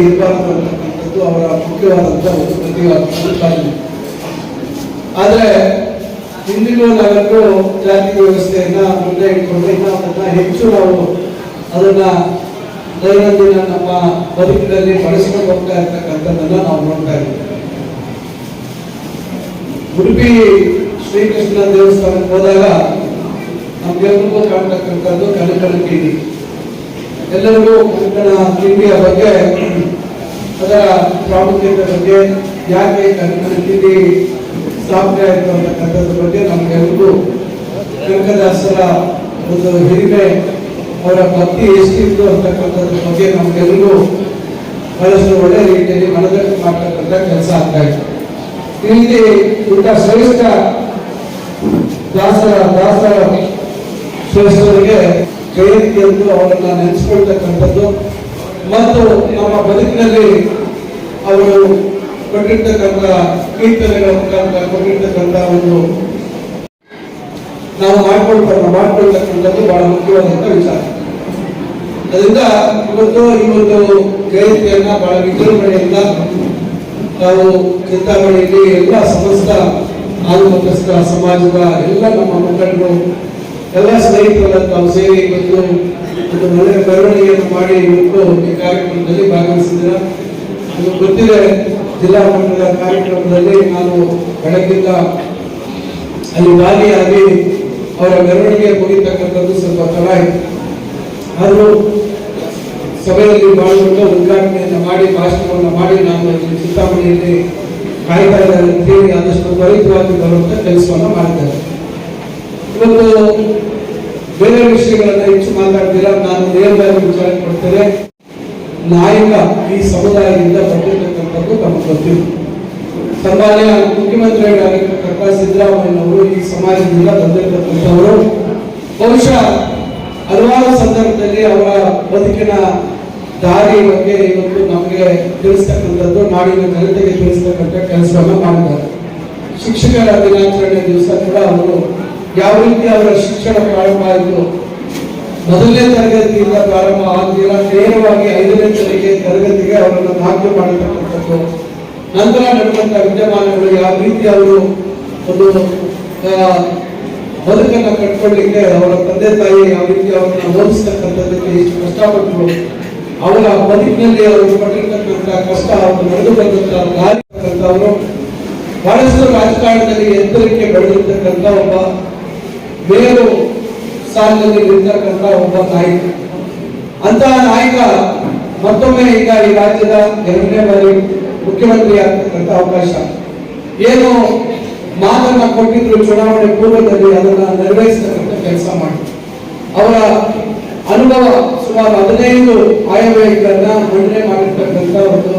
ಇರಬಾರದು ಅಂತಕ್ಕಂಥದ್ದು ಅವರ ಮುಖ್ಯವಾದಂಥ ಒಂದು ಪ್ರತಿವಾದ ಆದರೆ ಇಂದಿಗೂ ನಾವೆಲ್ಲರೂ ಜಾತಿ ವ್ಯವಸ್ಥೆಯನ್ನ ಮುಂದೆ ಇಟ್ಕೊಂಡು ಇನ್ನೂ ಹೆಚ್ಚು ನಾವು ಅದನ್ನ ದೈನಂದಿನ ನಮ್ಮ ಬದುಕಿನಲ್ಲಿ ಬಳಸ್ಕೊಂಡು ಹೋಗ್ತಾ ಇರ್ತಕ್ಕಂಥದ್ದನ್ನ ನಾವು ನೋಡ್ತಾ ಇದ್ದೀವಿ. ಉಡುಪಿ ಶ್ರೀಕೃಷ್ಣ ದೇವಸ್ಥಾನಕ್ಕೆ ಹೋದಾಗ ನಮ್ಗೆಲ್ರಿಗೂ ಕಾಣ್ತಕ್ಕಂಥದ್ದು ಕನಕನ ಎಲ್ಲರಿಗೂ ಕನಕನ ತಿಂಡಿಯ ಬಗ್ಗೆ, ಅದರ ಪ್ರಾಮುಖ್ಯತೆ ಬಗ್ಗೆ, ಯಾಕೆ ಕನಕನ ತಿಂಡಿ ಸ್ಥಾಪನೆ ಆಯಿತು ಬಗ್ಗೆ ನಮಗೆಲ್ಲರಿಗೂ ಕನಕದಾಸರ ಒಂದು ಹಿರಿಮೆ, ಅವರ ಭಕ್ತಿ ಎಷ್ಟಿತ್ತು ಅಂತಕ್ಕಂಥದ್ರ ಬಗ್ಗೆ ನಮಗೆಲ್ಲರಿಗೂ ಬಹಳಷ್ಟು ಒಳ್ಳೆ ರೀತಿಯಲ್ಲಿ ಮನದಲ್ಲಿ ಮಾಡ್ತಕ್ಕಂಥ ಕೆಲಸ ಆಗ್ತಾ ಇತ್ತು. ಈ ರೀತಿ ಇಂಥ ಶ್ರೇಷ್ಠ ದಾಸರ ದಾಸರ ಶ್ರೇಷ್ಠರಿಗೆ ಜಯಂತಿಯಂದು ಅವರನ್ನ ನೆನೆಸ್ಕೊಳ್ತಕ್ಕಂಥದ್ದು. ಮತ್ತು ನಮ್ಮ ಬದುಕಿನಲ್ಲಿ ಅವರು ಕೊಟ್ಟಿರ್ತಕ್ಕಂಥ ಕೀರ್ತನೆಗಳ ಮುಖಾಂತರ ಕೊಟ್ಟಿರ್ತಕ್ಕಂಥ ಒಂದು ನಾವು ಮಾಡ್ಕೊಳ್ತಾ ಮಾಡ್ಕೊಳ್ತಕ್ಕಂಥದ್ದು ಬಹಳ ಮುಖ್ಯವಾದಂಥ ವಿಚಾರ. ಅದರಿಂದ ಇವತ್ತು ಈ ಒಂದು ಜಯಂತಿಯನ್ನ ಬಹಳ ವಿಜೃಂಭಣೆಯಿಂದ ನಾವು ಚಿಂತಾಮಣಿಯಲ್ಲಿ ಎಲ್ಲ ಸಮಸ್ತ ಆಲುಮತಸ್ಥ ಸಮಾಜದ ಎಲ್ಲ ನಮ್ಮ ಮುಖಂಡರು ಎಲ್ಲ ಸ್ನೇಹಿತರೆಲ್ಲ ತಾವು ಸೇರಿ ಇವತ್ತು ಒಂದು ಒಳ್ಳೆಯ ಮೆರವಣಿಗೆಯನ್ನು ಮಾಡಿ ಇವತ್ತು ಈ ಕಾರ್ಯಕ್ರಮದಲ್ಲಿ ಭಾಗವಹಿಸಿದ್ದೀರ ಅದು ಗೊತ್ತಿದೆ, ಜಿಲ್ಲಾ ಮಟ್ಟದ ಕಾರ್ಯಕ್ರಮದಲ್ಲಿ ನಾನು ಬೆಳಗ್ಗಿಂದ ಅಲ್ಲಿ ಭಾಗಿಯಾಗಿ ಅವರ ಮೆರವಣಿಗೆ ಮುಗಿತಕ್ಕಂಥದ್ದು ಸ್ವಲ್ಪ ತಡ ಆಯಿತು ಆದರೂ ಸಭೆಯಲ್ಲಿ ಪಾಲ್ಗೊಂಡು ಉದ್ಘಾಟನೆಯನ್ನು ಮಾಡಿ, ಭಾಷಣವನ್ನು ಮಾಡಿ ನಾನು ಚಿಂತಾಮಣಿಯಲ್ಲಿ ಕಾಯ್ತಾ ಇದ್ದಾರೆ ಆದಷ್ಟು ತ್ವರಿತವಾಗಿ ಬರುವಂತ ಕೆಲಸವನ್ನು ಮಾಡಿದ್ದಾರೆ ಇವತ್ತು ಬೇರೆ ವಿಷಯಗಳನ್ನ ಹೆಚ್ಚು ಮಾತಾಡ್ತೀರಾ ನಾನು ನೇರವಾಗಿ ವಿಚಾರ ಕೊಡ್ತೇನೆ. ನಾಯಕ ಈ ಸಮುದಾಯದಿಂದ ಬಂದಿರತಕ್ಕಂಥದ್ದು ನಮ್ಗೆ ಗೊತ್ತಿಲ್ಲ. ಸನ್ಮಾನ್ಯ ಮುಖ್ಯಮಂತ್ರಿಗಳಾಗಿರ್ತಕ್ಕಂಥ ಸಿದ್ದರಾಮಯ್ಯನವರು ಈ ಸಮಾಜದಿಂದ ಬಂದಿರತಕ್ಕಂಥವರು. ಬಹುಶಃ ಹಲವಾರು ಸಂದರ್ಭದಲ್ಲಿ ಅವರ ಬದುಕಿನ ದಾರಿ ಬಗ್ಗೆ ಇವತ್ತು ನಮಗೆ ತಿಳಿಸ್ತಕ್ಕಂಥದ್ದು, ನಾಡಿನ ಜನತೆಗೆ ತಿಳಿಸ್ತಕ್ಕಂಥ ಕೆಲಸವನ್ನು ಮಾಡಿದ್ದಾರೆ. ಶಿಕ್ಷಕರ ದಿನಾಚರಣೆ ದಿವಸ ಕೂಡ ಅವರು ಯಾವ ರೀತಿ ಅವರ ಶಿಕ್ಷಣ ಪ್ರಾರಂಭ ಆಯಿತು? ಮೊದಲನೇ ತರಗತಿಯಿಂದ ಪ್ರಾರಂಭ ಆಗಲಿಲ್ಲ ನೇರವಾಗಿ ಐದನೇ ತರಗತಿ ತರಗತಿಗೆ ಅವರನ್ನು ದಾಖಲು ಮಾಡತಕ್ಕಂಥದ್ದು. ನಂತರ ನಡೆದಂತಹ ವಿದ್ಯಮಾನಗಳು ಯಾವ ರೀತಿ ಅವರು ಒಂದು ಬದುಕನ್ನು ಕಟ್ಕೊಳ್ಳಿಕ್ಕೆ ಅವರ ತಂದೆ ತಾಯಿ ಯಾವ ರೀತಿ ಅವರನ್ನು ಓದಿಸ್ತಕ್ಕಂಥದ್ದಕ್ಕೆ ಎಷ್ಟು ಕಷ್ಟಪಟ್ಟರು ಅವರ ಬದುಕಿನಲ್ಲಿ ಅವರು ಪಟ್ಟಿರ್ತಕ್ಕಂಥ ಕಷ್ಟ ಅವರು ನಡೆದು ಬಂದಂತಹ ಬಹಳಷ್ಟು ರಾಜಕಾರಣದಲ್ಲಿ ಎತ್ತರಕ್ಕೆ ಬೆಳೆದಿರ್ತಕ್ಕಂಥ ಒಬ್ಬ ಮೇಲು ಸಾಲಿನಲ್ಲಿ ನಿಂತಕ್ಕಂಥ ಒಬ್ಬ ನಾಯಕ ಅಂತಹ ನಾಯಕ ಮತ್ತೊಮ್ಮೆ ಈಗ ಈ ರಾಜ್ಯದ ಎರಡನೇ ಬಾರಿ ಮುಖ್ಯಮಂತ್ರಿ ಆಗ್ತಕ್ಕಂಥ ಅವಕಾಶ. ಏನು ಮಾತನ್ನ ಕೊಟ್ಟಿದ್ರು ಚುನಾವಣೆ ಪೂರ್ವದಲ್ಲಿ ಅದನ್ನ ನೆರವೇರಿಸತಕ್ಕಂಥ ಕೆಲಸ ಮಾಡಿ. ಅವರ ಅನುಭವ ಸುಮಾರು ಹದಿನೈದು ಆಯವ್ಯಯಗಳನ್ನ ಮಂಡನೆ ಮಾಡಿರ್ತಕ್ಕಂಥ ಒಂದು,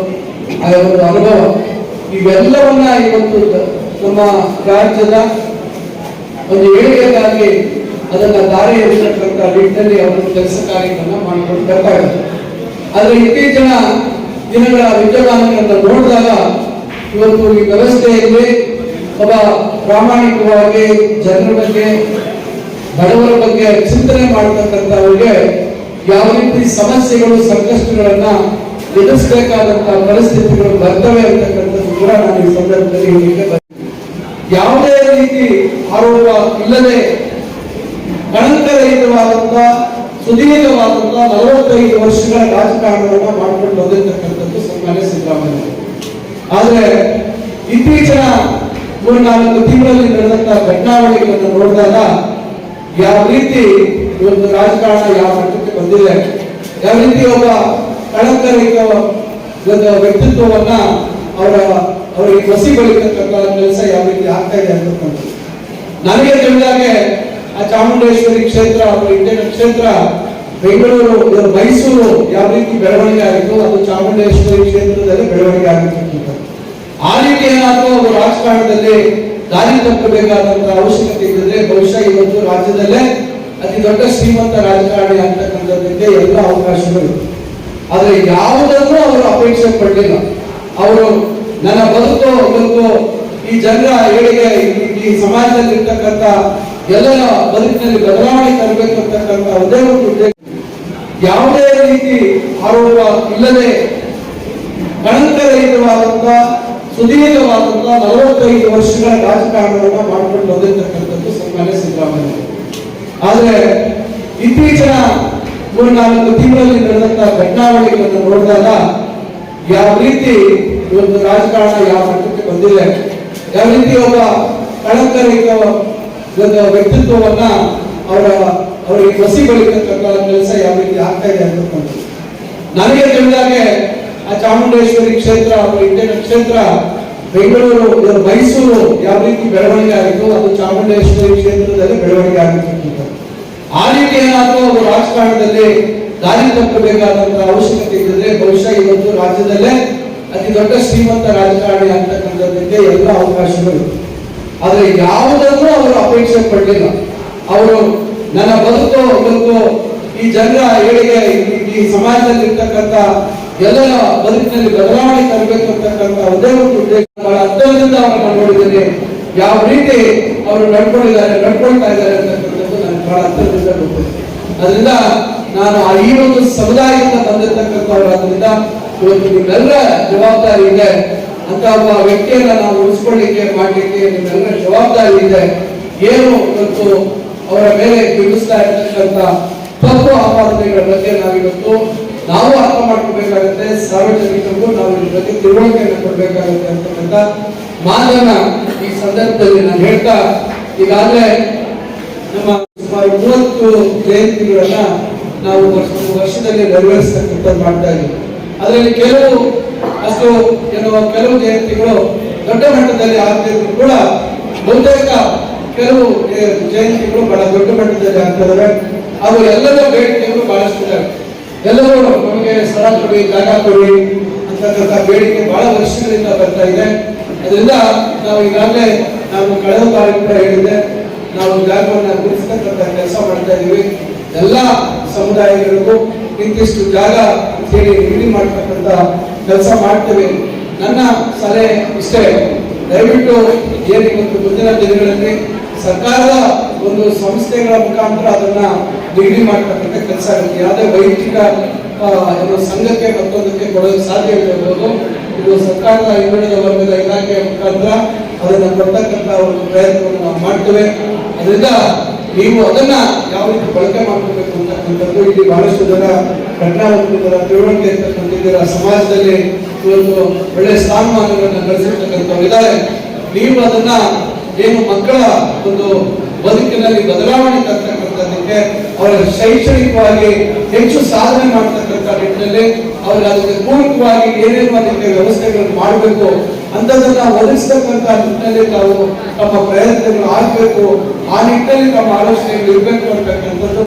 ಆ ಒಂದು ಅನುಭವ. ಇವೆಲ್ಲವನ್ನ ಇವತ್ತು ನಮ್ಮ ರಾಜ್ಯದ ಒಂದು ಏಳಿಗೆಗಾಗಿ ಅದನ್ನ ದಾರಿ ಎರೆಸತಕ್ಕಂಥ ನಿಟ್ಟಿನಲ್ಲಿ ಅವರು ಕೆಲಸ ಕಾರ್ಯಗಳನ್ನ ಮಾಡಿಕೊಂಡು ಆದ್ರೆ ಇತ್ತೀಚಿನ ದಿನಗಳ ವಿದ್ಯಮಾನಗಳನ್ನ ನೋಡಿದಾಗ ಇವತ್ತು ಈ ವ್ಯವಸ್ಥೆಯಲ್ಲಿ ಒಬ್ಬ ಪ್ರಾಮಾಣಿಕವಾಗಿ ಜನರ ಬಗ್ಗೆ, ಬಡವರ ಬಗ್ಗೆ ಚಿಂತನೆ ಮಾಡತಕ್ಕಂಥವರಿಗೆ ಯಾವ ರೀತಿ ಸಮಸ್ಯೆಗಳು, ಸಂಕಷ್ಟಗಳನ್ನ ಎದುರಿಸಬೇಕಾದಂತಹ ಪರಿಸ್ಥಿತಿಗಳು ಬರ್ತವೆ ಅಂತಕ್ಕಂಥದ್ದು ಕೂಡ ನಾನು ಈ ಸಂದರ್ಭದಲ್ಲಿ ಬಯಸ್ತೇನೆ. ಯಾವುದೇ ರೀತಿ ಆರೋಪ ಇಲ್ಲದೆ ಕಳಂಕರಹಿತವಾದಂತ, ಸುದೀರ್ಘವಾದಂತ ನಲವತ್ತೈದು ವರ್ಷಗಳ ರಾಜಕಾರಣವನ್ನು ಮಾಡಿಕೊಂಡು ಬಂದಿರತಕ್ಕಂಥದ್ದು ಸನ್ಮಾನ್ಯ ಸಿದ್ದರಾಮಯ್ಯ. ಆದ್ರೆ ಇತ್ತೀಚಿನ ಮೂರ್ನಾಲ್ಕು ತಿಂಗಳಲ್ಲಿ ನಡೆದಂತ ಘಟನಾವಳಿಗಳನ್ನು ನೋಡಿದಾಗ ಯಾವ ರೀತಿ ಒಂದು ರಾಜಕಾರಣ ಯಾವ ಮಟ್ಟಕ್ಕೆ ಬಂದಿದೆ, ಯಾವ ರೀತಿ ಒಬ್ಬ ಕಳಂಕರಹಿತ ಒಂದು ವ್ಯಕ್ತಿತ್ವವನ್ನ ಅವರ ಅವರಿಗೆ ಕಸಿ ಬಳಿತಕ್ಕಂಥ ಕೆಲಸ ಯಾವ ರೀತಿ ಆಗ್ತಾ ಇದೆ ಅಂತಕ್ಕಂಥದ್ದು ನನಗೆ ತಿಳಿದಾಗೆ ಆ ಚಾಮುಂಡೇಶ್ವರಿ ಕ್ಷೇತ್ರ ಇಂಡಿಯನ್ ಕ್ಷೇತ್ರ ಬೆಂಗಳೂರು ಮೈಸೂರು ಯಾವ ರೀತಿ ಬೆಳವಣಿಗೆ ಆಗಿತ್ತು, ಅದು ಚಾಮುಂಡೇಶ್ವರಿ ಕ್ಷೇತ್ರದಲ್ಲಿ ಬೆಳವಣಿಗೆ ಆಗಿರ್ತಕ್ಕಂಥದ್ದು. ಆ ರೀತಿ ಏನಾದರೂ ಅವರು ರಾಜಕಾರಣದಲ್ಲಿ ದಾರಿ ತಪ್ಪಬೇಕಾದಂತಹ ಅವಶ್ಯಕತೆ ಇದ್ದರೆ ಬಹುಶಃ ಇವತ್ತು ರಾಜ್ಯದಲ್ಲೇ ಅತಿ ದೊಡ್ಡ ಶ್ರೀಮಂತ ರಾಜಕಾರಣಿ ಅಂತಕ್ಕಂಥದ್ದಕ್ಕೆ ಎಲ್ಲ ಅವಕಾಶಗಳು. ಆದರೆ ಯಾವುದನ್ನು ಅವರು ಅಪೇಕ್ಷೆ ಪಡಲಿಲ್ಲ. ಅವರು ನನ್ನ ಬದುಕು ಇವತ್ತು ಈ ಜನರ ಏಳಿಗೆ, ಈ- ಸಮಾಜದಲ್ಲಿ ಇರ್ತಕ್ಕಂಥ ಎಲ್ಲರ ಬದುಕಿನಲ್ಲಿ ಬದಲಾವಣೆ ತರಬೇಕು ಅಂತಕ್ಕಂಥ ಒಂದೇ ಒಂದು ಯಾವುದೇ ರೀತಿ ಆರೋಪ ಇಲ್ಲದೆ ಕಳಂಕರಹಿತವಾದಂತ ಸುದೀರ್ಘವಾದಂತ ನಲವತ್ತೈದು ವರ್ಷಗಳ ರಾಜಕಾರಣವನ್ನು ಮಾಡಿಕೊಂಡು ಬಂದಿರತಕ್ಕಂಥದ್ದು ಸನ್ಮಾನ್ಯ ಸಿದ್ದರಾಮಯ್ಯ. ಆದ್ರೆ ಇತ್ತೀಚಿನ ಮೂರ್ನಾಲ್ಕು ತಿಂಗಳಲ್ಲಿ ನಡೆದಂತ ಘಟನಾವಳಿಗಳನ್ನು ನೋಡಿದಾಗ ಯಾವ ರೀತಿ ಇವತ್ತು ರಾಜಕಾರಣ ಯಾವ ಮಟ್ಟಕ್ಕೆ ಬಂದಿದೆ? ಯಾವ ರೀತಿ ಒಬ್ಬ ಕಳಂಕರಿಕ ಒಂದು ವ್ಯಕ್ತಿತ್ವವನ್ನ ಅವರ ಅವರಿಗೆ ಬಳಿಕ ಕೆಲಸ ಯಾವ ರೀತಿ ಆಗ್ತಾ ಇದೆ ನನಗೆ ತಿಳಿದಾಗೆ ಆ ಚಾಮುಂಡೇಶ್ವರಿ ಕ್ಷೇತ್ರ ಇಂಡಿಯನ್ ಕ್ಷೇತ್ರ ಬೆಂಗಳೂರು ಮೈಸೂರು ಯಾವ ರೀತಿ ಬೆಳವಣಿಗೆ ಆಗಿತ್ತು, ಅದು ಚಾಮುಂಡೇಶ್ವರಿ ಕ್ಷೇತ್ರದಲ್ಲಿ ಬೆಳವಣಿಗೆ ಆಗಿರ್ತಕ್ಕಂಥದ್ದು ಆ ರೀತಿ ಏನಾದರೂ ಅವರು ರಾಜಕಾರಣದಲ್ಲಿ ದಾರಿ ತಪ್ಪಬೇಕಾದಂತಹ ಅವಶ್ಯಕತೆ ಇದ್ದರೆ ಬಹುಶಃ ಇವತ್ತು ರಾಜ್ಯದಲ್ಲೇ ಅತಿ ದೊಡ್ಡ ಶ್ರೀಮಂತ ರಾಜಕಾರಣಿ ಅಂತಕ್ಕಂಥದ್ದಕ್ಕೆ ಎಲ್ಲ ಅವಕಾಶಗಳು. ಆದ್ರೆ ಯಾವುದನ್ನು ಅವರು ಅಪೇಕ್ಷೆ ಪಡಲಿಲ್ಲ. ಅವರು, ನನ್ನ ಬದುಕು ಬದುಕು, ಈ ಜನರ ಏಳಿಗೆ, ಈ- ಸಮಾಜದಲ್ಲಿರ್ತಕ್ಕಂಥ ಎಲ್ಲರ ಬದುಕಿನಲ್ಲಿ ಬದಲಾವಣೆ ತರಬೇಕು ಅಂತಕ್ಕಂಥ ಒಂದೇ ಒಂದು ಉದ್ದೇಶ ಬಹಳ ಹತ್ತಿರದಿಂದ ಅವರನ್ನು ನೋಡಿದ್ದೇನೆ. ಯಾವ ರೀತಿ ಅವರು ನಡ್ಕೊಂಡಿದ್ದಾರೆ, ನಡ್ಕೊಳ್ತಾ ಇದ್ದಾರೆ ಅಂತಕ್ಕಂಥದ್ದು ನನಗೆ ಬಹಳ ಹತ್ತಿರದಿಂದ ಗೊತ್ತಿದೆ ಅದರಿಂದ ನಾನು ಆ ಈ ಒಂದು ಸಮುದಾಯದಿಂದ ಬಂದಿರತಕ್ಕಂಥವರಾದ್ರಿಂದ ಇವತ್ತು ನಿಮ್ಮೆಲ್ಲ ಜವಾಬ್ದಾರಿ ಇದೆ ಅಂತ ಒಬ್ಬ ವ್ಯಕ್ತಿಯನ್ನ ನಾವು ಉಳಿಸ್ಕೊಳ್ಳಿಕ್ಕೆ ಮಾಡಲಿಕ್ಕೆ ನಿಮ್ಮೆಲ್ಲ ಜವಾಬ್ದಾರಿ ಇದೆ. ಏನು ಇವತ್ತು ಅವರ ಮೇಲೆ ಬಿಡಿಸ್ತಾ ಇರ್ತಕ್ಕಂಥ ತಪ್ಪು ಆಪಾದನೆಗಳ ಬಗ್ಗೆ ನಾವಿವತ್ತು ನಾವು ಅರ್ಥ ಮಾಡ್ಕೋಬೇಕಾಗುತ್ತೆ. ಸಾರ್ವಜನಿಕರಿಗೂ ನಾವು ಇದ್ರ ಬಗ್ಗೆ ತಿಳುವಳಿಕೆಯನ್ನು ಕೊಡಬೇಕಾಗುತ್ತೆ ಅಂತಕ್ಕಂಥ ಮಾತನ್ನ ಈ ಸಂದರ್ಭದಲ್ಲಿ ನಾನು ಹೇಳ್ತಾ ಈಗಾಗಲೇ ನಮ್ಮ ಸುಮಾರು ಮೂವತ್ತು ಜಯಂತಿಗಳನ್ನ ನಾವು ವರ್ಷ ವರ್ಷದಲ್ಲಿ ನೆರವೇರಿಸ್ತಕ್ಕಂಥ ಮಾಡ್ತಾ ಇದ್ದೀವಿ. ಅದರಲ್ಲಿ ಕೆಲವು ಅಷ್ಟು ಎನ್ನುವ ಕೆಲವು ಜಯಂತಿಗಳು ದೊಡ್ಡ ಮಟ್ಟದಲ್ಲಿ ಆಗ್ತಿದ್ರು ಕೂಡ ಬಹುತೇಕ ಕೆಲವು ಜಯಂತಿಗಳು ಬಹಳ ದೊಡ್ಡ ಮಟ್ಟದಲ್ಲಿ ಆಗ್ತಿದ್ದಾವೆ. ಅವು ಎಲ್ಲರ ಬೇಡಿಕೆಗಳು ಬಹಳಷ್ಟು ಇದಾವೆ ಎಲ್ಲರೂ ನಮಗೆ ಸ್ಥಳ ಕೊಡಿ, ಜಾಗ ಕೊಡಿ ಅಂತಕ್ಕಂಥ ಬೇಡಿಕೆ ಬಹಳ ವರ್ಷಗಳಿಂದ ಬರ್ತಾ ಇದೆ. ಅದರಿಂದ ನಾವು ಈಗಾಗಲೇ ನಾವು ಕಳೆದ ಕೂಡ ಹೇಳಿದ್ದೆ, ನಾವು ಜಾಗವನ್ನು ಗುರುತಿಸ್ತಕ್ಕಂಥ ಕೆಲಸ ಮಾಡ್ತಾ ಇದ್ದೀವಿ ಎಲ್ಲ ಸಮುದಾಯಗಳಿಗೂ ಇಂತಿಷ್ಟು ಜಾಗ ಹೇಳಿ ನಿಗದಿ ಮಾಡ್ತಕ್ಕಂಥ ಕೆಲಸ ಮಾಡ್ತೇವೆ. ನನ್ನ ಸಲಹೆ ಇಷ್ಟೇ. ದಯವಿಟ್ಟು ಏನು ಇವತ್ತು ಮುಂದಿನ ದಿನಗಳಲ್ಲಿ ಸರ್ಕಾರದ ಒಂದು ಸಂಸ್ಥೆಗಳ ಮುಖಾಂತರ ಅದನ್ನ ಡಿಗ್ರಿ ಮಾಡ್ತಕ್ಕಂಥ ಕೆಲಸ ಆಗುತ್ತೆ ಯಾವುದೇ ವೈಯಕ್ತಿಕ ಏನು ಸಂಘಕ್ಕೆ ಮತ್ತೊಂದಕ್ಕೆ ಕೊಡೋದು ಸಾಧ್ಯ ಇರಬಹುದು ಇದು ಸರ್ಕಾರದ ಹಿಂದುಳಿದ ವರ್ಗದ ಇಲಾಖೆಯ ಮುಖಾಂತರ ಅದನ್ನ ಕೊಡ್ತಕ್ಕಂಥ ಒಂದು ಪ್ರಯತ್ನವನ್ನು ನಾವು ಮಾಡ್ತೇವೆ. ಅದರಿಂದ ನೀವು ಅದನ್ನ ಯಾವ ರೀತಿ ಬಳಕೆ ಮಾಡ್ಕೋಬೇಕು ಅಂತಕ್ಕಂಥದ್ದು ಇಲ್ಲಿ ಬಹಳಷ್ಟು ಜನ ಘಟನಾ ಹೊಂದಿದ್ದೀರ ತಿಳುವಳಿಕೆ ಇರ್ತಕ್ಕಂಥದ್ದೀರ ಸಮಾಜದಲ್ಲಿ ಒಂದು ಒಳ್ಳೆ ಸ್ಥಾನಮಾನಗಳನ್ನು ಗಳಿಸಿರ್ತಕ್ಕಂಥವ್ರು ಇದ್ದಾರೆ. ನೀವು ಅದನ್ನ ಏನು ಮಕ್ಕಳ ಒಂದು ಬದುಕಿನಲ್ಲಿ ಬದಲಾವಣೆ ತರ್ತಕ್ಕಂಥದ್ದಕ್ಕೆ ಅವರ ಶೈಕ್ಷಣಿಕವಾಗಿ ಹೆಚ್ಚು ಸಾಧನೆ ಮಾಡ್ತಕ್ಕಂಥ ನಿಟ್ಟಿನಲ್ಲಿ ಅವ್ರಿಗೆ ಅದಕ್ಕೆ ಪೂರಕವಾಗಿ ಏನೇನು ಅದಕ್ಕೆ ವ್ಯವಸ್ಥೆಗಳನ್ನು ಮಾಡಬೇಕು ಅಂತದನ್ನ ಒದಗಿಸ್ತಕ್ಕಂಥ ನಿಟ್ಟಿನಲ್ಲಿ ತಾವು ತಮ್ಮ ಪ್ರಯತ್ನಗಳು ಆಗಬೇಕು. ಆ ನಿಟ್ಟಿನಲ್ಲಿ ತಮ್ಮ ಆಲೋಚನೆಗಳು ಇರಬೇಕು ಅಂತಕ್ಕಂಥದ್ದು